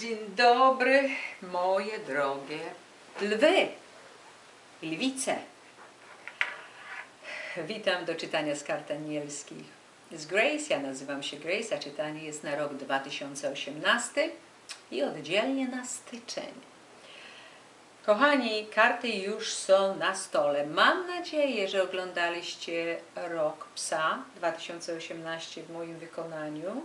Dzień dobry, moje drogie lwy lwice. Witam do czytania z kart anielskich z Grace. Ja nazywam się Grace, a czytanie jest na rok 2018 i oddzielnie na styczeń. Kochani, karty już są na stole. Mam nadzieję, że oglądaliście Rok Psa 2018 w moim wykonaniu,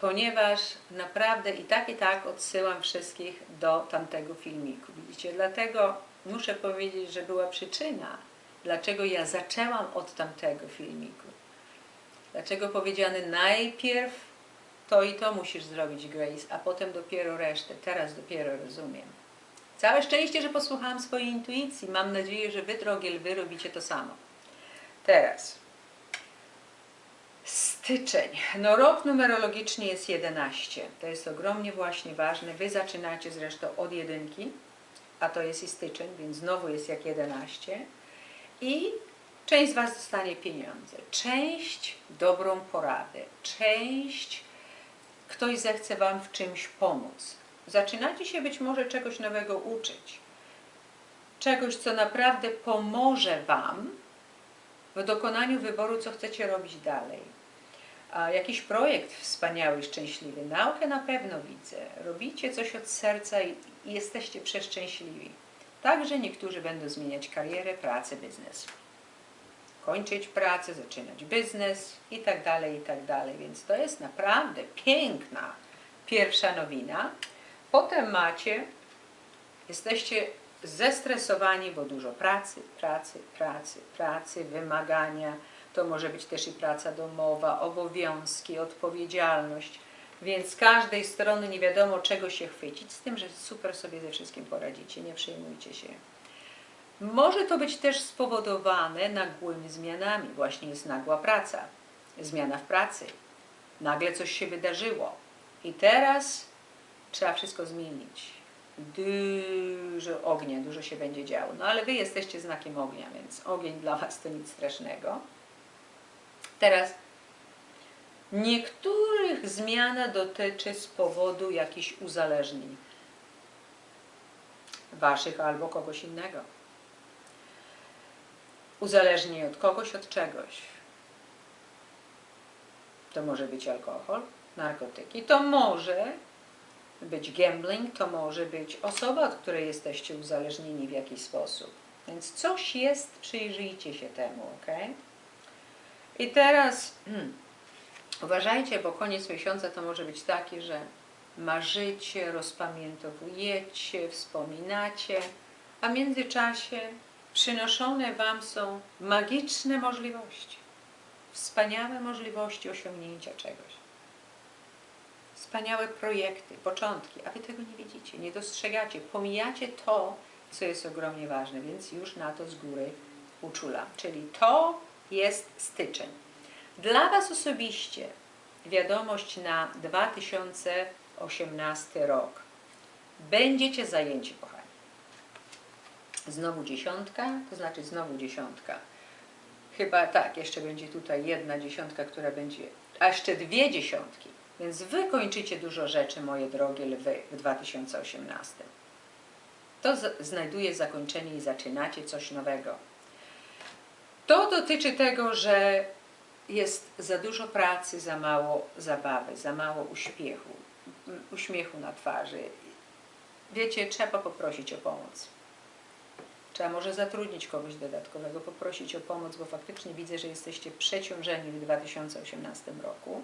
ponieważ naprawdę i tak i tak odsyłam wszystkich do tamtego filmiku. Widzicie, dlatego muszę powiedzieć, że była przyczyna, dlaczego ja zaczęłam od tamtego filmiku. Dlaczego powiedziane najpierw to i to musisz zrobić, Grace, a potem dopiero resztę. Teraz dopiero rozumiem. Całe szczęście, że posłuchałam swojej intuicji. Mam nadzieję, że wy, drogie lwy, robicie to samo. Teraz. Styczeń. No rok numerologicznie jest 11. To jest ogromnie właśnie ważne. Wy zaczynacie zresztą od jedynki, a to jest i styczeń, więc znowu jest jak 11. I część z Was dostanie pieniądze, część dobrą poradę, część ktoś zechce Wam w czymś pomóc. Zaczynacie się być może czegoś nowego uczyć. Czegoś, co naprawdę pomoże Wam w dokonaniu wyboru, co chcecie robić dalej. Jakiś projekt wspaniały, szczęśliwy. Naukę na pewno widzę. Robicie coś od serca i jesteście przeszczęśliwi. Także niektórzy będą zmieniać karierę, pracę, biznes. Kończyć pracę, zaczynać biznes i tak dalej, i tak dalej. Więc to jest naprawdę piękna pierwsza nowina. Potem macie, jesteście zestresowani, bo dużo pracy, pracy, pracy, pracy, wymagania. To może być też i praca domowa, obowiązki, odpowiedzialność. Więc z każdej strony nie wiadomo czego się chwycić, z tym, że super sobie ze wszystkim poradzicie, nie przejmujcie się. Może to być też spowodowane nagłymi zmianami. Właśnie jest nagła praca, zmiana w pracy. Nagle coś się wydarzyło. I teraz trzeba wszystko zmienić. Dużo ognia, dużo się będzie działo. No ale wy jesteście znakiem ognia, więc ogień dla was to nic strasznego. Teraz niektórych zmiana dotyczy z powodu jakichś uzależnień. Waszych albo kogoś innego. Uzależnień od kogoś, od czegoś. To może być alkohol, narkotyki. To może być gambling, to może być osoba, od której jesteście uzależnieni w jakiś sposób. Więc coś jest, przyjrzyjcie się temu, ok? I teraz hmm, uważajcie, bo koniec miesiąca to może być taki, że marzycie, rozpamiętowujecie, wspominacie, a w międzyczasie przynoszone Wam są magiczne możliwości, wspaniałe możliwości osiągnięcia czegoś wspaniałe projekty, początki, a wy tego nie widzicie, nie dostrzegacie, pomijacie to, co jest ogromnie ważne, więc już na to z góry uczulam. Czyli to jest styczeń. Dla Was osobiście wiadomość na 2018 rok. Będziecie zajęci, kochani. Znowu dziesiątka, to znaczy znowu dziesiątka. Chyba tak, jeszcze będzie tutaj jedna dziesiątka, która będzie, a jeszcze dwie dziesiątki. Więc wy kończycie dużo rzeczy, moje drogie lwy, w 2018. To znajduje zakończenie i zaczynacie coś nowego. To dotyczy tego, że jest za dużo pracy, za mało zabawy, za mało uśmiechu, na twarzy. Wiecie, trzeba poprosić o pomoc. Trzeba może zatrudnić kogoś dodatkowego, poprosić o pomoc, bo faktycznie widzę, że jesteście przeciążeni w 2018 roku.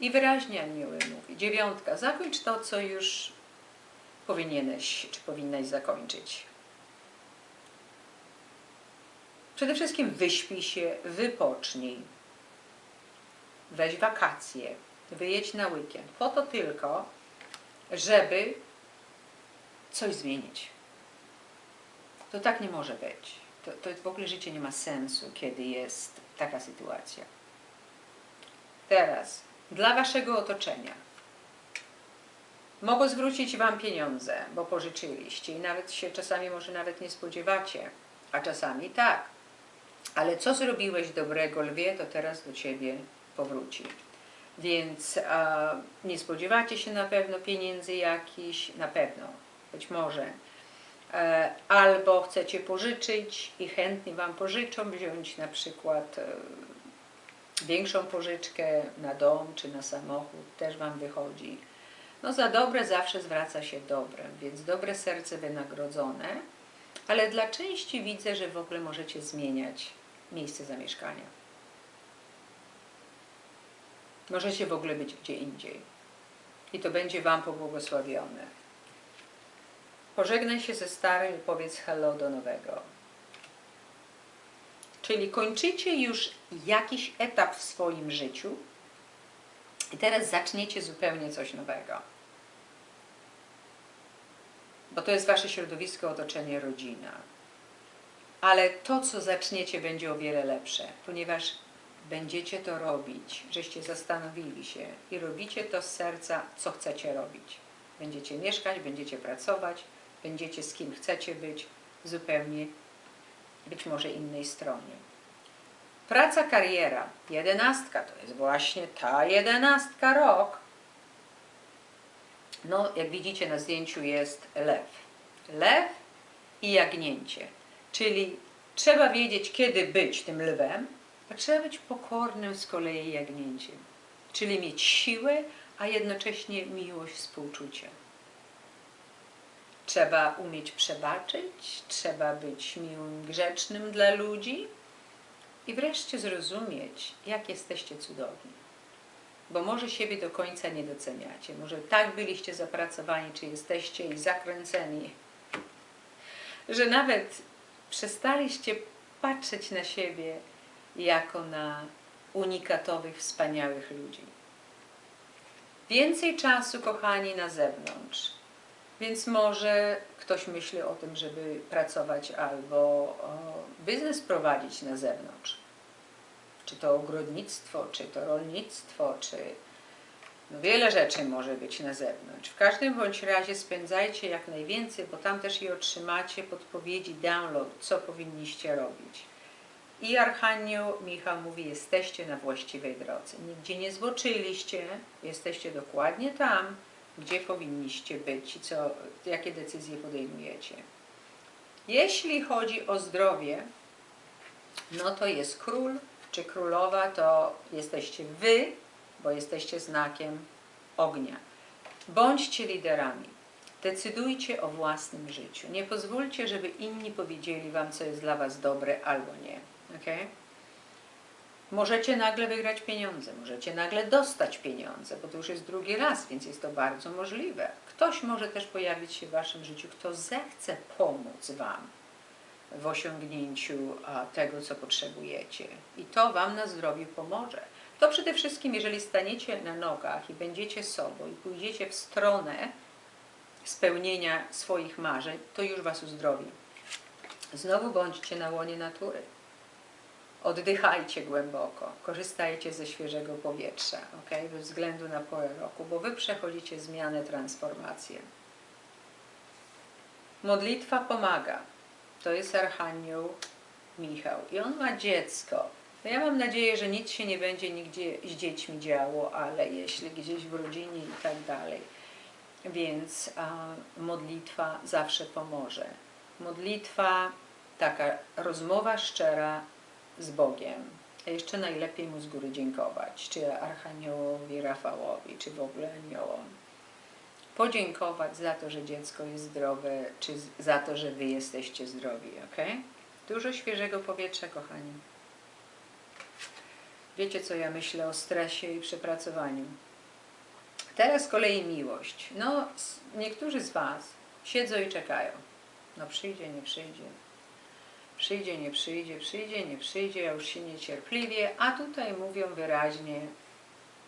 I wyraźnie anioły mówi, dziewiątka, zakończ to, co już powinieneś, czy powinnaś zakończyć. Przede wszystkim wyśpij się, wypocznij. Weź wakacje, wyjedź na weekend. Po to tylko, żeby coś zmienić. To tak nie może być. To, to w ogóle życie nie ma sensu, kiedy jest taka sytuacja. Teraz dla waszego otoczenia. Mogą zwrócić wam pieniądze, bo pożyczyliście i nawet się czasami może nawet nie spodziewacie, a czasami tak. Ale co zrobiłeś dobrego, lwie, to teraz do ciebie powróci. Więc nie spodziewacie się na pewno pieniędzy jakichś, na pewno, być może. E, albo chcecie pożyczyć i chętnie Wam pożyczą, wziąć na przykład e, większą pożyczkę na dom czy na samochód, też Wam wychodzi. No za dobre zawsze zwraca się dobrem, więc dobre serce wynagrodzone, ale dla części widzę, że w ogóle możecie zmieniać miejsce zamieszkania. Możecie w ogóle być gdzie indziej. I to będzie Wam pobłogosławione. Pożegnaj się ze starym i powiedz hello do nowego. Czyli kończycie już jakiś etap w swoim życiu i teraz zaczniecie zupełnie coś nowego. Bo to jest Wasze środowisko, otoczenie, rodzina. Ale to, co zaczniecie, będzie o wiele lepsze, ponieważ będziecie to robić, żeście zastanowili się i robicie to z serca, co chcecie robić. Będziecie mieszkać, będziecie pracować, będziecie z kim chcecie być, zupełnie być może innej stronie. Praca, kariera, jedenastka, to jest właśnie ta jedenastka rok. No, jak widzicie na zdjęciu jest lew. Lew i jagnięcie. Czyli trzeba wiedzieć, kiedy być tym lwem, a trzeba być pokornym z kolei jagnięciem. Czyli mieć siłę, a jednocześnie miłość, współczucie. Trzeba umieć przebaczyć, trzeba być miłym, grzecznym dla ludzi i wreszcie zrozumieć, jak jesteście cudowni. Bo może siebie do końca nie doceniacie. Może tak byliście zapracowani, czy jesteście i zakręceni, że nawet przestaliście patrzeć na siebie jako na unikatowych, wspaniałych ludzi. Więcej czasu, kochani, na zewnątrz. Więc może ktoś myśli o tym, żeby pracować albo biznes prowadzić na zewnątrz. Czy to ogrodnictwo, czy to rolnictwo, czy no wiele rzeczy może być na zewnątrz. W każdym bądź razie spędzajcie jak najwięcej, bo tam też i otrzymacie podpowiedzi, download, co powinniście robić. I Archanioł Michał mówi, jesteście na właściwej drodze. Nigdzie nie zboczyliście, jesteście dokładnie tam, gdzie powinniście być i co, jakie decyzje podejmujecie. Jeśli chodzi o zdrowie, no to jest król czy królowa, to jesteście wy, bo jesteście znakiem ognia. Bądźcie liderami. Decydujcie o własnym życiu. Nie pozwólcie, żeby inni powiedzieli wam, co jest dla was dobre albo nie. Okay? Możecie nagle wygrać pieniądze, możecie nagle dostać pieniądze, bo to już jest drugi raz, więc jest to bardzo możliwe. Ktoś może też pojawić się w waszym życiu, kto zechce pomóc wam w osiągnięciu tego, co potrzebujecie. I to wam na zdrowiu pomoże. To przede wszystkim, jeżeli staniecie na nogach i będziecie sobą i pójdziecie w stronę spełnienia swoich marzeń, to już was uzdrowi. Znowu bądźcie na łonie natury. Oddychajcie głęboko, korzystajcie ze świeżego powietrza, ok? Bez względu na porę roku, bo wy przechodzicie zmianę, transformację. Modlitwa pomaga. To jest Archanioł Michał i on ma dziecko. No ja mam nadzieję, że nic się nie będzie nigdzie z dziećmi działo, ale jeśli gdzieś w rodzinie i tak dalej. Więc a, modlitwa zawsze pomoże. Modlitwa, taka rozmowa szczera z Bogiem. A jeszcze najlepiej mu z góry dziękować, czy Archaniołowi Rafałowi, czy w ogóle aniołom. Podziękować za to, że dziecko jest zdrowe, czy za to, że wy jesteście zdrowi, ok? Dużo świeżego powietrza, kochani. Wiecie, co ja myślę o stresie i przepracowaniu. Teraz z kolei miłość. No, niektórzy z Was siedzą i czekają. No przyjdzie, nie przyjdzie Przyjdzie, nie przyjdzie, przyjdzie, nie przyjdzie, ja już się niecierpliwie, a tutaj mówią wyraźnie,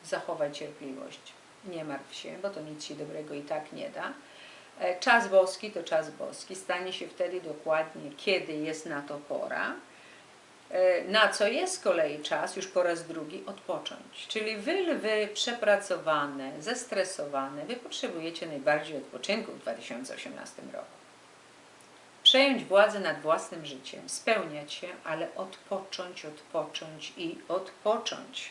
zachowaj cierpliwość, nie martw się, bo to nic się dobrego i tak nie da. E, czas boski to czas boski, stanie się wtedy dokładnie, kiedy jest na to pora. E, na co jest z kolei czas, już po raz drugi, odpocząć. Czyli wy, lwy przepracowane, zestresowane, wy potrzebujecie najbardziej odpoczynku w 2018 roku przejąć władzę nad własnym życiem, spełniać się, ale odpocząć, odpocząć i odpocząć.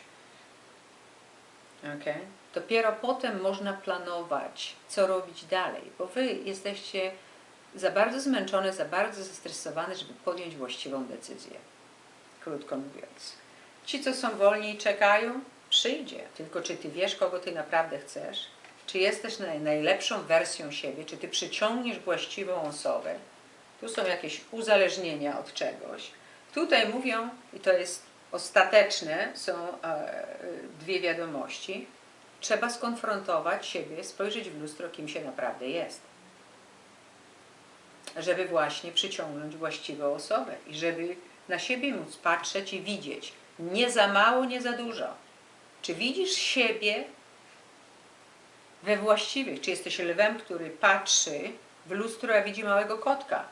Okay. Dopiero potem można planować, co robić dalej, bo wy jesteście za bardzo zmęczone, za bardzo zestresowane, żeby podjąć właściwą decyzję. Krótko mówiąc. Ci, co są wolni i czekają, przyjdzie. Tylko czy ty wiesz, kogo ty naprawdę chcesz? Czy jesteś naj- najlepszą wersją siebie? Czy ty przyciągniesz właściwą osobę? Tu są jakieś uzależnienia od czegoś. Tutaj mówią, i to jest ostateczne, są e, dwie wiadomości. Trzeba skonfrontować siebie, spojrzeć w lustro, kim się naprawdę jest. Żeby właśnie przyciągnąć właściwą osobę i żeby na siebie móc patrzeć i widzieć. Nie za mało, nie za dużo. Czy widzisz siebie we właściwych? Czy jesteś lwem, który patrzy w lustro, a widzi małego kotka?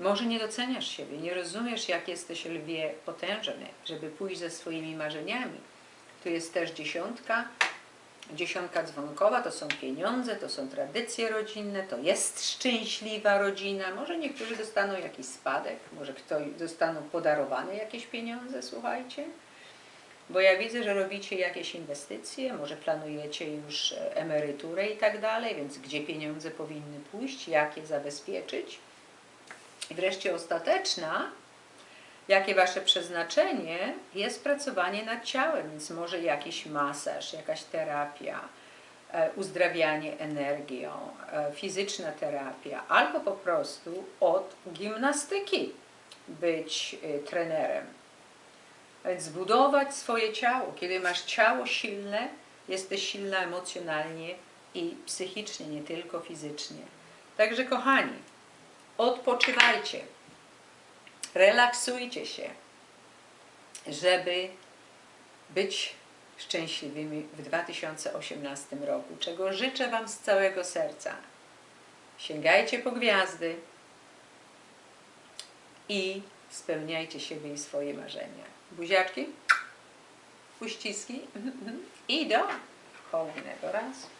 Może nie doceniasz siebie, nie rozumiesz, jak jesteś lwie potężny, żeby pójść ze swoimi marzeniami. Tu jest też dziesiątka. Dziesiątka dzwonkowa to są pieniądze, to są tradycje rodzinne, to jest szczęśliwa rodzina. Może niektórzy dostaną jakiś spadek, może ktoś dostaną podarowane jakieś pieniądze, słuchajcie. Bo ja widzę, że robicie jakieś inwestycje, może planujecie już e, emeryturę i tak dalej, więc gdzie pieniądze powinny pójść, jak je zabezpieczyć. I wreszcie ostateczna, jakie wasze przeznaczenie jest pracowanie nad ciałem, więc może jakiś masaż, jakaś terapia, e, uzdrawianie energią, e, fizyczna terapia, albo po prostu od gimnastyki być e, trenerem. Więc zbudować swoje ciało. Kiedy masz ciało silne, jesteś silna emocjonalnie i psychicznie, nie tylko fizycznie. Także kochani, odpoczywajcie, relaksujcie się, żeby być szczęśliwymi w 2018 roku, czego życzę Wam z całego serca. Sięgajcie po gwiazdy i spełniajcie siebie i swoje marzenia. Buziaczki, uściski i do kolejnego razu.